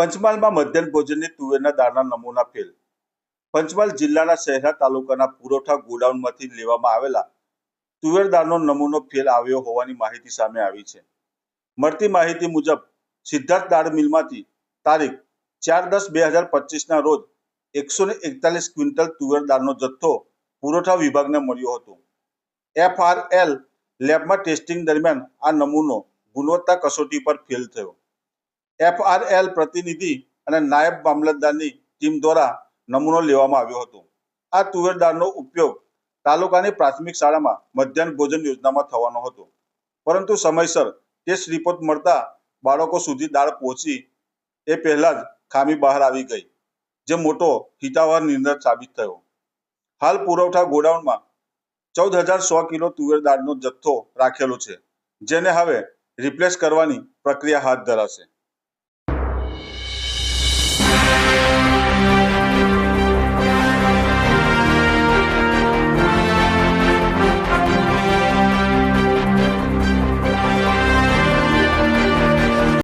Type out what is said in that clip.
પંચમહાલમાં મધ્યાહન ભોજનની તુવેરના દાળના નમૂના ફેલ. પંચમહાલ જિલ્લાના શહેરા તાલુકાના પુરવઠા ગોડાઉનમાંથી લેવામાં આવેલા તુવેર દાળનો નમૂનો ફેલ આવ્યો હોવાની માહિતી સામે આવી છે. મળતી માહિતી મુજબ, સિદ્ધાર્થ દાળ મિલમાંથી તારીખ ચાર દસ બે હજાર પચીસના રોજ એકસો ને એકતાલીસ ક્વિન્ટલ તુવેર દાળનો જથ્થો પુરવઠા વિભાગને મળ્યો હતો. એફઆરએલ લેબમાં ટેસ્ટિંગ દરમિયાન આ નમૂનો ગુણવત્તા કસોટી પર ફેલ થયો. એફઆરએલ પ્રતિનિધિ અને નાયબ મામલતદારની ટીમ દ્વારા નમૂનો લેવામાં આવ્યો હતો. આ તુવેર દાળનો ઉપયોગ તાલુકાની પ્રાથમિક શાળામાં મધ્યાહન ભોજન યોજનામાં થવાનો હતો. પરંતુ સમયસર ટેસ્ટ રિપોર્ટ મળતા બાળકો સુધી દાળ પહોંચી એ પહેલા જ ખામી બહાર આવી ગઈ, જે મોટો હિતાવહ નિર્ણય સાબિત થયો. હાલ પુરવઠા ગોડાઉનમાં ચૌદ હજાર સો કિલો તુવેર દાળનો જથ્થો રાખેલો છે, જેને હવે રિપ્લેસ કરવાની પ્રક્રિયા હાથ ધરાશે.